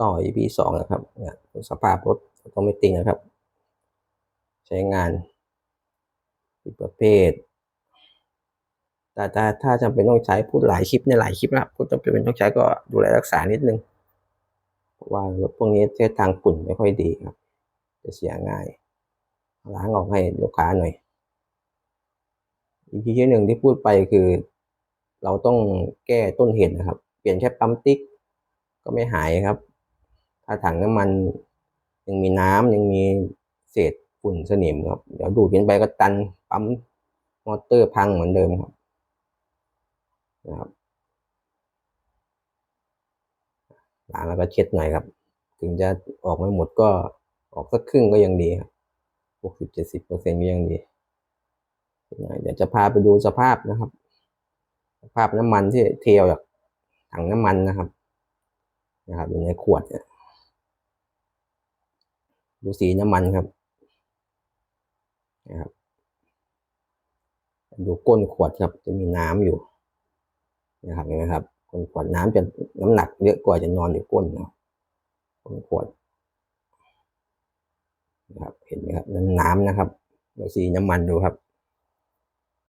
ต่อ EP สองนะครับเนี่ยสภาพรถออโตเมติกนะครับ ใช้งานผิดประเภท แต่ถ้าถ้าจำเป็นต้องใช้พูดหลายคลิปในหลายคลิปนะครับพูดจำเป็นต้องใช้ก็ดูแลรักษานิดนึง เพราะว่ารถพวกนี้เส้นทางฝุ่นไม่ค่อยดีครับ จะเสียง่ายล้างออกให้ลูกค้าหน่อย อีพีที่หนึ่งที่พูดไปคือ เราต้องแก้ต้นเหตุนะครับ เปลี่ยนแค่ปั๊มติ๊กก็ไม่หายครับ ถ้าถังน้ำมันยังมีน้ำยังมีเศษฝุ่นสนิมครับ เดี๋ยวดูดขึ้นไปก็ตันปั๊มมอเตอร์พังเหมือนเดิมครับนะครับล้างแล้วก็เช็ดหน่อยครับ ถึงจะออกไม่หมดก็ออกสักครึ่งก็ยังดีครับหกสิบเจ็ดสิบเปอร์เซ็นต์ก็ยังดี เดี๋ยวจะพาไปดูสภาพนะครับ สภาพน้ำมันที่เทออกจากถังน้ำมันนะครับ นะครับอยู่ในขวดเนี่ย ดูสีน้ำมันครับนะครับดูก้นขวดครับ จะมีน้ำอยู่นะครับเห็นไหมครับก้นขวดน้ำจะน้ำหนักเยอะกว่าจะนอนอยู่ก้นนะก้นขวดนะครับเห็นไหมครับน้ำนะครับดูสีน้ำมันดูครับ